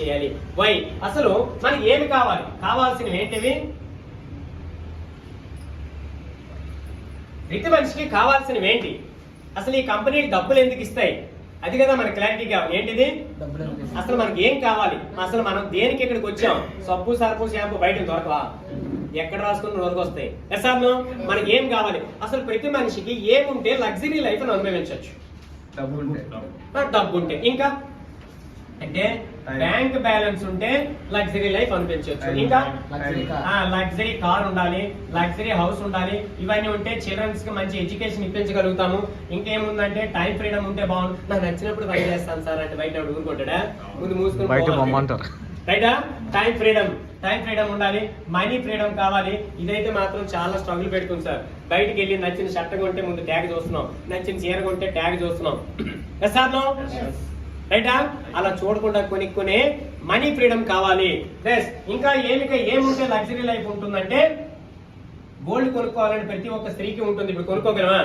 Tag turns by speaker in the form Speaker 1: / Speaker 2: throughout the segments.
Speaker 1: చేయాలి. వై అసలు మనకి ఏమి కావాలి? కావాల్సినవి ఏంటివి? ప్రతి మనిషికి కావాల్సినవి ఏంటి? అసలు ఈ కంపెనీకి డబ్బులు ఎందుకు ఇస్తాయి? అది కదా మన క్లారిటీ కావాలి. ఏంటిది? అసలు మనకి ఏం కావాలి? అసలు మనం దేనికి ఇక్కడికి వచ్చాం? సబ్బు సర్పు షాంపూ బయట దొరకవా? ఎక్కడ రాసుకున్న రోజుకి వస్తాయి. ఎసార్ను మనకి ఏం కావాలి? అసలు ప్రతి మనిషికి ఏముంటే లగ్జరీ లైఫ్ అనుభవించవచ్చు.
Speaker 2: డబ్బు ఉంటే
Speaker 1: డబ్బు ఉంటే ఇంకా? అంటే బ్యాంక్ బ్యాలెన్స్ ఉంటే లగ్జరీ లైఫ్ అనిపించవచ్చు ఇంకా? లగ్జరీ కార్ ఉండాలి లగ్జరీ హౌస్ ఉండాలి ఇవన్నీ ఉంటే చిల్డ్రన్స్కి మంచి ఎడ్యుకేషన్ ఇప్పించగలుగుతాము. ఇంకేముందంటే టైం ఫ్రీడమ్ ఉంటే బాగుంది నాకు నచ్చినప్పుడు పని చేస్తాను సార్ అంటే బయట ఊరుకుంటాడా? ముందు.
Speaker 3: బొమ్మంటారు.
Speaker 1: రైటా టైం ఫ్రీడమ్ టైం ఫ్రీడమ్ ఉండాలి మనీ ఫ్రీడమ్ కావాలి. ఇదైతే మాత్రం చాలా స్ట్రగుల్ పెడుతుంది సార్. బయటికి వెళ్ళి నచ్చిన షర్ట్ కొంటే ముందు ట్యాగ్ చూస్తున్నాం నచ్చిన చీర కొంటే ట్యాగ్ చూస్తున్నాం. ఎస్ సార్ రైటా? అలా చూడకుండా కొనుక్కునే మనీ ఫ్రీడమ్ కావాలి. ప్లస్ ఇంకా ఏమిక ఏముంటే లగ్జరీ లైఫ్ ఉంటుందంటే గోల్డ్ కొనుక్కోవాలని ప్రతి ఒక్క స్త్రీకి ఉంటుంది. ఇప్పుడు కొనుక్కోగలమా?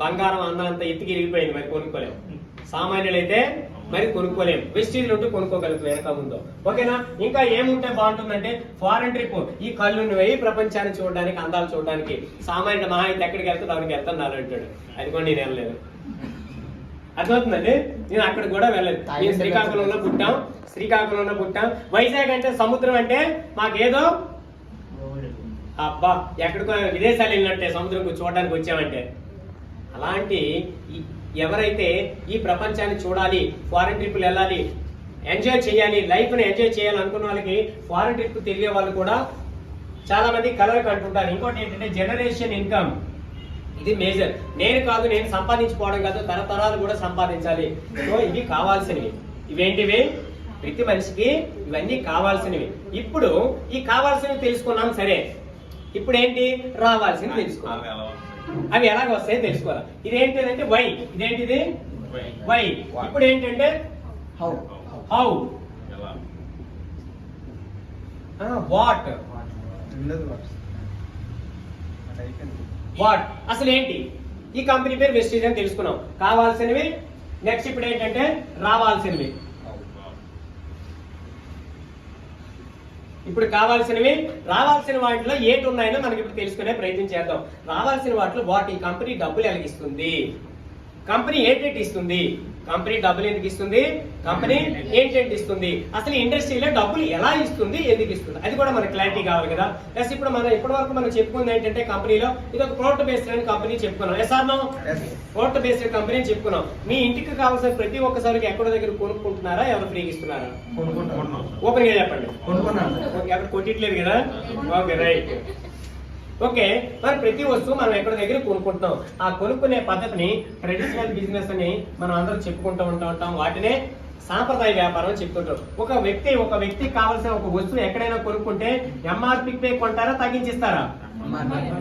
Speaker 1: బంగారం అందంత ఎత్తుకి ఇరిగిపోయింది. మరి కొనుక్కోలేము సామాన్యులైతే మరి కొనుక్కోలేము వెస్టీజ్లు ఉంటూ కొనుక్కోగలుగుతాం వెనక ముందు. ఓకేనా? ఇంకా ఏముంటే బాగుంటుందంటే ఫారెన్ ట్రిప్. ఈ కళ్ళు వేయి ప్రపంచాన్ని చూడడానికి అందాలు చూడడానికి. సామాన్యుడు మహా అయితే ఎక్కడికి వెళ్తే దానికి వెళ్తాను అంటాడు. అది కూడా నేను వెళ్ళలేదు అర్థమవుతుందండి? నేను అక్కడ కూడా వెళ్ళలేదు. శ్రీకాకుళంలో పుట్టాం. శ్రీకాకుళంలో పుట్టాం. వైజాగ్ అంటే సముద్రం అంటే మాకేదో అబ్బా ఎక్కడికో విదేశాలు వెళ్ళినట్టే సముద్రం చూడడానికి వచ్చామంటే. అలాంటి ఎవరైతే ఈ ప్రపంచాన్ని చూడాలి ఫారెన్ ట్రిప్లు వెళ్ళాలి ఎంజాయ్ చేయాలి లైఫ్ని ఎంజాయ్ చేయాలి అనుకున్న వాళ్ళకి ఫారెన్ ట్రిప్ తిరిగే వాళ్ళు కూడా చాలా మంది కలర్ కంటుంటారు ఇంకోటి ఏంటంటే జనరేషన్ ఇన్కమ్. ఇది మేజర్. నేను కాదు నేను సంపాదించుకోవడం కాదు తరతరాలు కూడా సంపాదించాలి. సో ఇవి కావాల్సినవి. ఇవేంటివి? ప్రతి మనిషికి ఇవన్నీ కావాల్సినవి. ఇప్పుడు ఈ కావాల్సినవి తెలుసుకున్నాం సరే. ఇప్పుడు ఏంటి రావాల్సినవి తెలుసుకోవాలి. అవి ఎలాగ వస్తాయో తెలుసుకోవాలి. ఇదేంటిదంటే వై. ఇదేంటిది? వై. ఇప్పుడు ఏంటంటే
Speaker 2: హౌ.
Speaker 1: హౌ. వాట్? వాట్? అసలు ఏంటి ఈ కంపెనీ పేరు వెస్టీజ్ అని తెలుసుకున్నాం. కావాల్సినవి నెక్స్ట్ ఇప్పుడు ఏంటంటే రావాల్సినవి. ఇప్పుడు కావాల్సినవి రావాల్సిన వాటిలో ఏటి ఉన్నాయో మనకి ఇప్పుడు తెలుసుకునే ప్రయత్నం చేద్దాం. రావాల్సిన వాటిలో వాటి కంపెనీ డబ్బులు ఎలాగిస్తుంది? కంపెనీ ఏంటంటే ఇస్తుంది? కంపెనీ డబ్బులు ఎందుకు ఇస్తుంది? కంపెనీ ఏంటంటే ఇస్తుంది? అసలు ఇండస్ట్రీలో డబ్బులు ఎలా ఇస్తుంది? ఎందుకు ఇస్తుంది? అది కూడా మనకి క్లారిటీ కావాలి కదా. ప్లస్ ఇప్పుడు మనం ఇప్పటి వరకు మనం చెప్పుకుంది ఏంటంటే కంపెనీలో ఇది ఒక ప్రోడక్ట్ బేస్డ్ అని కంపెనీ చెప్పుకున్నాం yes or no. Product based company చెప్పుకున్నాం. మీ ఇంటికి కావాల్సిన ప్రతి ఒక్కసారికి ఎక్కడ దగ్గర కొనుక్కుంటున్నారా? ఎవరు ఫ్రీగా ఇస్తున్నారా?
Speaker 2: కొనుక్కుంటున్నాం.
Speaker 1: ఓపెన్గా చెప్పండి. అక్కడ కొట్టట్లేదు కదా? ఓకే రైట్ ఓకే మరి ప్రతి వస్తువు మనం ఎక్కడ దగ్గర కొనుక్కుంటున్నాం. ఆ కొనుక్కునే పద్ధతిని ట్రెడిషనల్ బిజినెస్ అని మనం అందరం చెప్పుకుంటూ ఉంటా ఉంటాం. వాటినే సాంప్రదాయ వ్యాపారం అని చెప్తుంటాం. ఒక వ్యక్తి ఒక వ్యక్తికి కావాల్సిన ఒక వస్తువు ఎక్కడైనా కొనుక్కుంటే ఎంఆర్పి పే కొంటారా తగ్గించిస్తారా?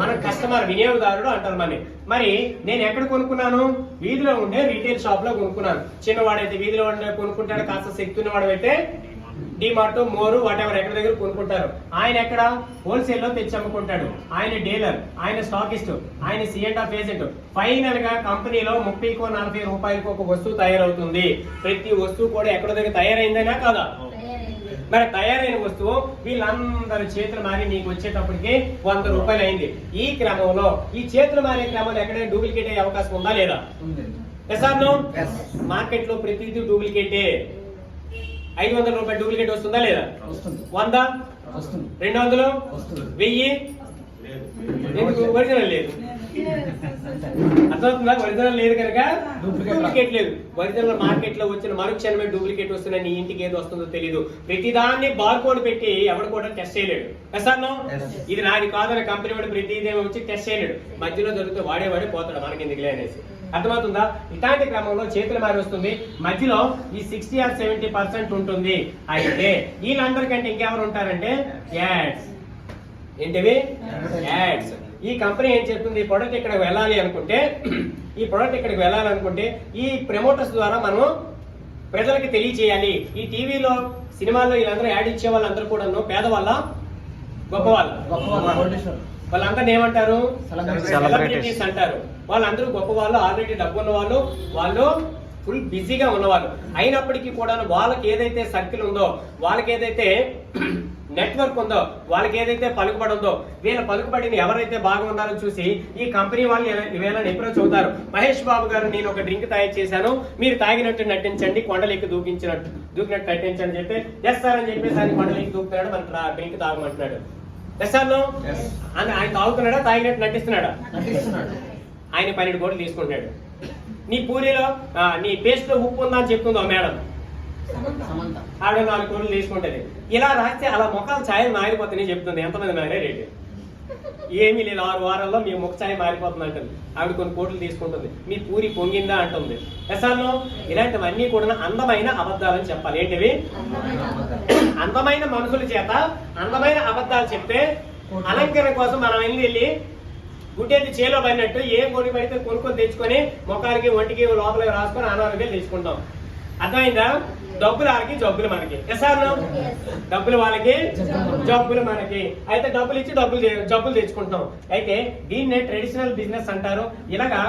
Speaker 1: మన కస్టమర్ వినియోగదారుడు అంటారు మరి. మరి నేను ఎక్కడ కొనుక్కున్నాను? వీధిలో ఉండే రీటైల్ షాప్లో కొనుక్కున్నాను. చిన్నవాడైతే వీధిలో ఉండే కొనుక్కుంటాడు కాస్త శక్తి ఉన్నవాడు అయితే డిమార్ట్ మోరు వాటెవర్ ఎక్కడ దగ్గర కొనుక్కుంటారు. ఆయన ఎక్కడ? హోల్సేల్లో తెచ్చి అమ్ముకుంటాడు. ఆయన డీలర్ ఆయన స్టాకిస్ట్ ఆయన సిఎండ్ ఆఫ్ ఏజెంట్ ఫైనల్గా కంపెనీలో ముప్పైకో నలభై రూపాయలకు ఒక వస్తువు తయారవుతుంది. ప్రతి వస్తువు కూడా ఎక్కడ దగ్గర తయారైందనా కాదా? మరి తయారైన వస్తువు వీళ్ళందరి చేతులు మారి నీకు వచ్చేటప్పటికి వంద రూపాయలు అయింది. ఈ క్రమంలో ఈ చేతులు మారే క్రమంలో ఎక్కడైనా డూప్లికేట్ అయ్యే అవకాశం ఉందా లేదా. మార్కెట్లో ప్రతిదీ డూప్లికేటే. ఐదు వందల రూపాయలు డూప్లికేట్ వస్తుందా లేదా? వంద? రెండు వందలు? వెయ్యి? ఒరిజినల్ లేదు. అర్థమవుతుందా? ఒరిజినల్ లేదు కనుక డూప్లికేట్ లేదు. ఒరిజినల్ మార్కెట్లో వచ్చిన మరుక్షణమే డూప్లికేట్ వస్తున్నా నీ ఇంటికి ఏది వస్తుందో తెలియదు ప్రతిదాన్ని బార్కోడ్ పెట్టి ఎవడు కూడా టెస్ట్ చేయలేడు.
Speaker 2: Yes.
Speaker 1: ఇది నాది కాదని కంపెనీ వాడు ప్రతిదీ వచ్చి టెస్ట్ చేయలేడు. మధ్యలో దొరికితే వాడే వాడే పోతాడు. మనకి ఎందుకులే అనేసి. అర్థమవుతుందా? ఇట్లాంటి క్రమంలో చేతులు మారి వస్తుంది మధ్యలో ఈ సిక్స్టీ ఆర్ సెవెంటీ పర్సెంట్ ఉంటుంది. అయితే వీళ్ళందరికంటే ఇంకెవరు ఉంటారంటే? యాడ్స్. ఏంటివి? యాడ్స్. ఈ కంపెనీ ఏం చెప్తుంది? ఈ ప్రొడక్ట్ ఇక్కడికి వెళ్ళాలి అనుకుంటే ఈ ప్రొడక్ట్ ఇక్కడికి వెళ్ళాలనుకుంటే ఈ ప్రమోటర్స్ ద్వారా మనం ప్రజలకు తెలియచేయాలి. ఈ టీవీలో సినిమాల్లో వీళ్ళందరూ యాడ్ ఇచ్చే వాళ్ళందరూ కూడా పేదవాళ్ళ గొప్ప
Speaker 2: గొప్ప
Speaker 1: వాళ్ళందరినీ ఏమంటారు. సెలబ్రిటీస్ అంటారు. వాళ్ళందరూ గొప్ప వాళ్ళు ఆల్రెడీ డబ్బు ఉన్న వాళ్ళు వాళ్ళు ఫుల్ బిజీగా ఉన్నవాళ్ళు. అయినప్పటికీ కూడా వాళ్ళకి ఏదైతే సర్కిల్ ఉందో వాళ్ళకి ఏదైతే నెట్వర్క్ ఉందో వాళ్ళకి ఏదైతే పలుకుబడి ఉందో వీళ్ళ పలుకుబడిని ఎవరైతే బాగా ఉన్నారో చూసి ఈ కంపెనీ వాళ్ళు వీళ్ళని అప్రోచ్ అవుతారు. మహేష్ బాబు గారు నేను ఒక డ్రింక్ తయారు చేశాను. మీరు తాగినట్టు నటించండి కొండలెక్కి దూకించినట్టు దూకినట్టు నటించండి చెప్పి ఎస్ సార్ అని చెప్పేసి ఆయన కొండలెక్కి దూకుతున్నాడు. మన డ్రింక్ తాగమంటున్నాడు. అని ఆయన తాగుతున్నాడా తాగినట్టు నటిస్తున్నాడా? ఆయన పన్నెండు కోట్లు తీసుకుంటాడు నీ పూరీలో నీ పేస్ట్లో ఉప్పు ఉందా అని చెప్తుందో మేడం? ఆవిడ నాలుగు కోట్లు తీసుకుంటది. ఇలా రాస్తే అలా ముఖాలు ఛాయలు మారిపోతున్నాయి చెప్తుంది. ఎంతమంది మారే రేటు? ఏమీ లేదు ఆరు వారాల్లో మీ ముఖ మారిపోతుంది అంటుంది. ఆవిడ కొన్ని కోట్లు తీసుకుంటుంది. మీ పూరి పొంగిందా అంటుంది. ఎసాను ఇలాంటివన్నీ కూడా అందమైన అబద్ధాలని చెప్పాలి. ఏంటివి? అందమైన మనుషుల చేత అందమైన అబద్ధాలు చెప్తే అలంకరణ కోసం మనం వెళ్ళి వెళ్ళి గుడ్డేది చేలో పడినట్టు ఏం కొని పడితే కొనుక్కొని తెచ్చుకొని ముఖానికి ఒంటికి లోపలికి రాసుకొని అనారోగ్యం తెచ్చుకుంటాం. అర్థమైందా? డబ్బులు వాళ్ళకి జబ్బులు మనకి. ఎసార్ డబ్బులు వాళ్ళకి జబ్బులు మనకి. అయితే డబ్బులు ఇచ్చి డబ్బులు జబ్బులు తెచ్చుకుంటాం. అయితే దీన్నే ట్రెడిషనల్ బిజినెస్ అంటారు. ఇలాగా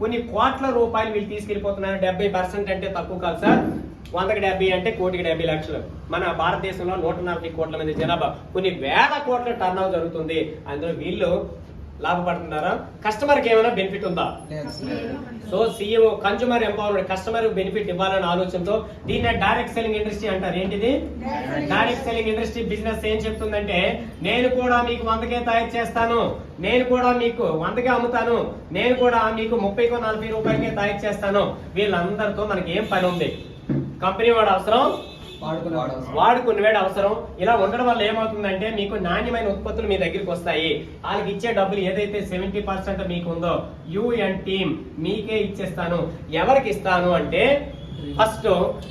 Speaker 1: కొన్ని కోట్ల రూపాయలు వీళ్ళు తీసుకెళ్ళిపోతున్నారు డెబ్బై పర్సెంట్ అంటే తక్కువ కాదు సార్. వందకి డెబ్బై అంటే కోటికి డెబ్బై లక్షలు. మన భారతదేశంలో నూట నలభై కోట్ల మంది జనాభా. కొన్ని వేల కోట్ల టర్న్ జరుగుతుంది. అందులో వీళ్ళు లాభపడుతున్నారా? కస్టమర్కి ఏమైనా బెనిఫిట్ ఉందా? So CEO consumer empowerment customer benefit ఇవ్వాలనే ఆలోచనతో దీన్ని డైరెక్ట్ సెల్లింగ్ ఇండస్ట్రీ అంటారు. ఏంటిది? డైరెక్ట్ సెల్లింగ్ ఇండస్ట్రీ బిజినెస్ ఏం చెప్తుందంటే నేను కూడా మీకు వందకే తయారు చేస్తాను. నేను కూడా మీకు వందకే అమ్ముతాను. నేను కూడా మీకు ముప్పైకో నలభై రూపాయలకే తయారు చేస్తాను. వీళ్ళందరితో మనకి ఏం పని ఉంది? కంపెనీ వాడు అవసరం?
Speaker 2: అవసరం.
Speaker 1: వాడుకునేవాడు అవసరం. ఇలా ఉండడం వల్ల ఏమవుతుందంటే మీకు నాణ్యమైన ఉత్పత్తులు మీ దగ్గరికి వస్తాయి. వాళ్ళకి ఇచ్చే డబ్బులు ఏదైతే సెవెంటీ పర్సెంట్ మీకు ఉందో యూ అండ్ టీమ్ మీకే ఇచ్చేస్తాను. ఎవరికి ఇస్తాను అంటే ఫస్ట్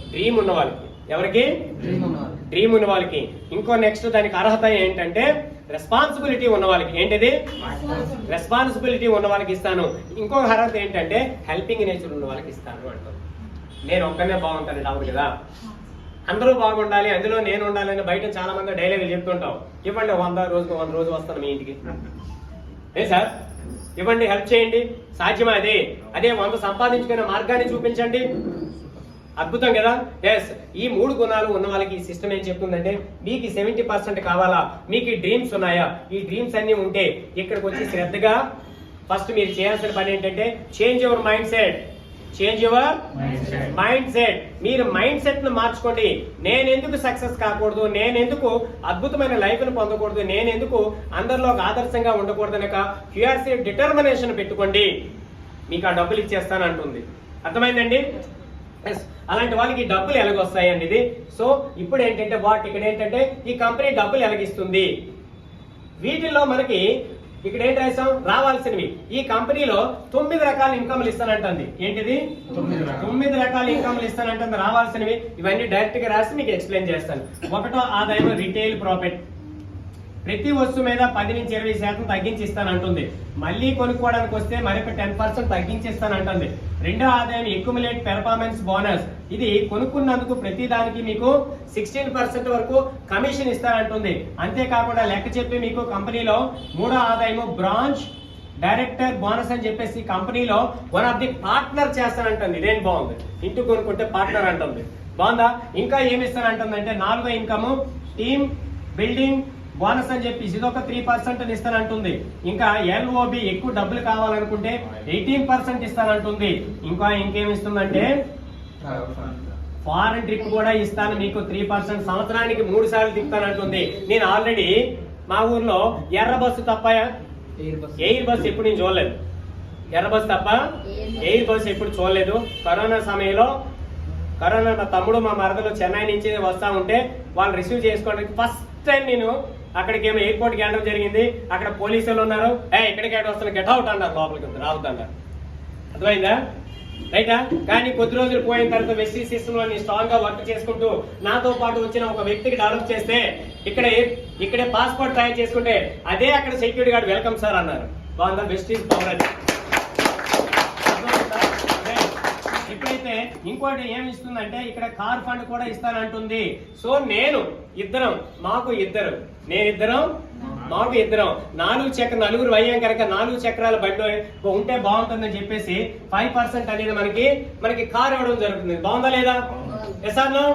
Speaker 1: డ్రీమ్ ఉన్న వాళ్ళకి. ఎవరికి. డ్రీమ్ ఉన్న వాళ్ళకి. ఇంకో నెక్స్ట్ దానికి అర్హత ఏంటంటే రెస్పాన్సిబిలిటీ ఉన్న వాళ్ళకి. ఏంటిది? రెస్పాన్సిబిలిటీ ఉన్న వాళ్ళకి ఇస్తాను. ఇంకో అర్హత ఏంటంటే హెల్పింగ్ నేచర్ ఉన్న వాళ్ళకి ఇస్తాను అంటారు. నేను ఒక్కనే బాగుంటాను అవును కదా? అందరూ బాగుండాలి అందులో నేను ఉండాలని బయట చాలా మంది డైలాగులు చెప్తుంటాం. ఇవ్వండి వంద రోజుకు వంద రోజు వస్తాను మీ ఇంటికి. ఏ సార్? ఇవ్వండి హెల్ప్ చేయండి. సాధ్యమా అదే? అదే వంద సంపాదించుకునే మార్గాన్ని చూపించండి. అద్భుతం కదా? ఎస్ ఈ మూడు గుణాలు ఉన్న వాళ్ళకి ఈ సిస్టమ్ ఏం చెప్తుందంటే మీకు సెవెంటీ పర్సెంట్ కావాలా? మీకు డ్రీమ్స్ ఉన్నాయా? ఈ డ్రీమ్స్ అన్ని ఉంటే ఇక్కడికి వచ్చి శ్రద్ధగా ఫస్ట్ మీరు చేయాల్సిన పని ఏంటంటే change your mind set change your. Mind set మీరు మైండ్ సెట్ను మార్చుకోండి. నేను ఎందుకు సక్సెస్ కాకూడదు? నేను ఎందుకు అద్భుతమైన లైఫ్ను పొందకూడదు? నేను ఎందుకు అందరిలో ఆదర్శంగా ఉండకూడదు అనక క్యూఆర్సీ డిటర్మినేషన్ పెట్టుకోండి. మీకు ఆ డబ్బులు ఇచ్చేస్తాను అంటుంది. అర్థమైందండి. అలాంటి వాళ్ళకి డబ్బులు ఎలాగొస్తాయి అనేది సో ఇప్పుడు ఏంటంటే వాట్ ఇక్కడ ఏంటంటే ఈ కంపెనీ డబ్బులు ఎలాగిస్తుంది? వీటిల్లో మనకి ఇక్కడ ఏంటి రాసాం రావాల్సినవి. ఈ కంపెనీలో తొమ్మిది రకాల ఇన్కమ్లు ఇస్తానంటుంది. ఏంటిది?
Speaker 2: తొమ్మిది రకాలు.
Speaker 1: ఇన్కమ్లు ఇస్తానంటుంది. రావాల్సినవి. ఇవన్నీ డైరెక్ట్గా రాసి మీకు ఎక్స్ప్లెయిన్ చేస్తాను. ఒకటో ఆదాయం రిటైల్ ప్రాఫిట్ ప్రతి వస్తువు మీద పది నుంచి ఇరవై శాతం తగ్గించి ఇస్తానంటుంది మళ్ళీ కొనుక్కోవడానికి వస్తే మరొక టెన్ పర్సెంట్ తగ్గించి ఇస్తానంటుంది రెండో ఆదాయం ఎక్యుములేట్ పెర్ఫార్మెన్స్ బోనస్ ఇది కొనుక్కున్నందుకు ప్రతి దానికి మీకు సిక్స్టీన్ పర్సెంట్ వరకు కమిషన్ ఇస్తానంటుంది. అంతేకాకుండా లెక్క చెప్పి మీకు కంపెనీలో మూడో ఆదాయము బ్రాంచ్ డైరెక్టర్ బోనస్ అని చెప్పేసి కంపెనీలో వన్ ఆఫ్ ది పార్ట్నర్ చేస్తానంటుంది. ఇదేం బాగుంది? ఇంటి కొనుక్కుంటే పార్ట్నర్ అంటుంది. బాగుందా? ఇంకా ఏమి ఇస్తానంటుందంటే నాలుగో ఇన్కమ్ టీమ్ బిల్డింగ్ బోనస్ అని చెప్పి ఇదొక త్రీ పర్సెంట్ ఇస్తానంటుంది. ఇంకా ఎల్ఓబి ఎక్కువ డబ్బులు కావాలనుకుంటే ఎయిటీన్ పర్సెంట్ ఇస్తానంటుంది. ఇంకా ఇంకేమి ఇస్తుందంటే
Speaker 2: Travel fund.
Speaker 1: ఫారెన్ ట్రిప్ కూడా ఇస్తాను మీకు త్రీ పర్సెంట్ సంవత్సరానికి మూడు సార్లు తిప్పుతానంటుంది. నేను ఆల్రెడీ మా ఊర్లో ఎర్ర బస్సు తప్ప. Air bus. ఎప్పుడు నేను చూడలేదు. ఎర్ర బస్ తప్ప ఎయిర్ బస్ ఎప్పుడు చూడలేదు. కరోనా సమయంలో కరోనా మా తమ్ముడు మా మరదలు చెన్నై నుంచి వస్తా ఉంటే వాళ్ళు రిసీవ్ చేసుకోవడానికి ఫస్ట్ టైం నేను అక్కడికి ఏమో ఎయిర్పోర్ట్కి వెళ్ళడం జరిగింది. అక్కడ పోలీసులు ఉన్నారు. ఏ ఇక్కడికి ఎక్కడ వస్తాను గెట్ అవుట్ అన్నారు లోపలికి రావద్దన్నారు అర్థమైందా? రైటా? కానీ కొద్ది రోజులు పోయిన తర్వాత వెస్టీ సిస్టమ్లో స్ట్రాంగ్గా వర్క్ చేసుకుంటూ నాతో పాటు వచ్చిన ఒక వ్యక్తికి డెవలప్ చేస్తే ఇక్కడ ఇక్కడే పాస్పోర్ట్ తయారు చేసుకుంటే అదే అక్కడ సెక్యూరిటీ గార్డ్ వెల్కమ్ సార్ అన్నారు. బాగుందా? వెస్టీస్ పవర్ ఇప్పుడైతే ఇంకోటి ఏమి ఇస్తుందంటే ఇక్కడ కార్ ఫండ్ కూడా ఇస్తానంటుంది. సో నేను ఇద్దరం మాకు ఇద్దరు. నేను ఇద్దరం మామూలుగా ఇద్దరం. నాలుగు చక్ర నలుగురు అయ్యాం కనుక నాలుగు చక్రాల బండి ఉంటే బాగుంటుందని చెప్పేసి ఫైవ్ పర్సెంట్ అనేది మనకి మనకి కార్ ఇవ్వడం జరుగుతుంది. బాగుందా లేదా? ఎస్ ఆర్ నో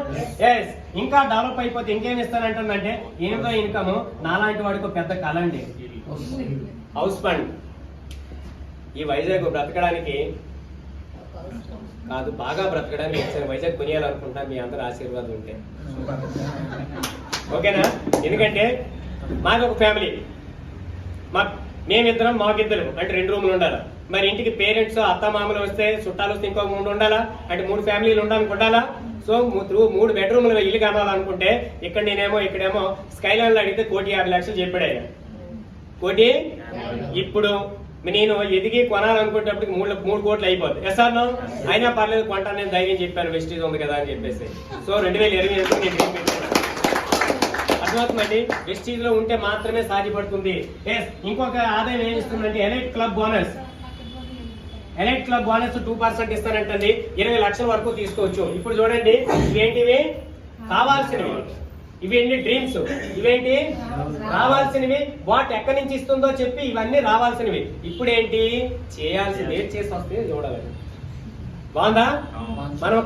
Speaker 1: ఎస్ ఇంకా డెవలప్ అయిపోతే ఇంకేం ఇస్తానంటుందంటే ఎనిమిదో ఇన్కమ్? నాలాంటి వాడికి పెద్ద కళ అండి. హౌస్ ఫండ్ ఈ వైజాగ్ బ్రతకడానికి కాదు బాగా బ్రతకడానికి ఒకసారి వైజాగ్ కొనియాలనుకుంటా మీ అందరు ఆశీర్వాదం ఉంటే. ఓకేనా? ఎందుకంటే మాది ఒక ఫ్యామిలీ. మా మేమిద్దరం మాకిద్దరు. అంటే రెండు రూములు ఉండాలి? మరి ఇంటికి పేరెంట్స్ అత్త మామలు వస్తే చుట్టాలు వస్తే ఇంకో మూడు ఉండాలా? అంటే మూడు ఫ్యామిలీలు ఉండడానికి ఉండాలా? సో మూడు బెడ్రూమ్లు ఇల్లు కావాలనుకుంటే ఇక్కడ నేనేమో ఇక్కడేమో స్కైలాండ్ అడిగితే కోటి యాభై లక్షలు చెప్పాడు ఆయన. కోటి? ఇప్పుడు నేను ఎదిగి కొనాలనుకునేటప్పటికి మూడు మూడు కోట్లు అయిపోతుంది ఎస్ నో అయినా పర్లేదు కొంటాను నేను ధైర్యం చెప్పాను వెస్టీజ్ ఉంది కదా అని చెప్పేసి. సో రెండు వేల ఇరవై ఎనిమిది నేను అర్థమవుతుందండి? వెస్టీజ్లో ఉంటే మాత్రమే సాధ్యపడుతుంది ఇంకొక ఆదాయం ఏమి ఇస్తుందంటే elite club bonus elite club bonus two percent ఇస్తానంటండి. ఇరవై లక్షల వరకు తీసుకోవచ్చు. ఇప్పుడు చూడండి ఇవేంటివి కావాల్సినవి. ఇవేంటి డ్రీమ్స్ ఇవేంటి? రావాల్సినవి. వాటి ఎక్కడి నుంచి ఇస్తుందో చెప్పి ఇవన్నీ రావాల్సినవి. ఇప్పుడు ఏంటి చేయాల్సింది ఏం చేసి వస్తే చూడాలి బాగుందా? మనం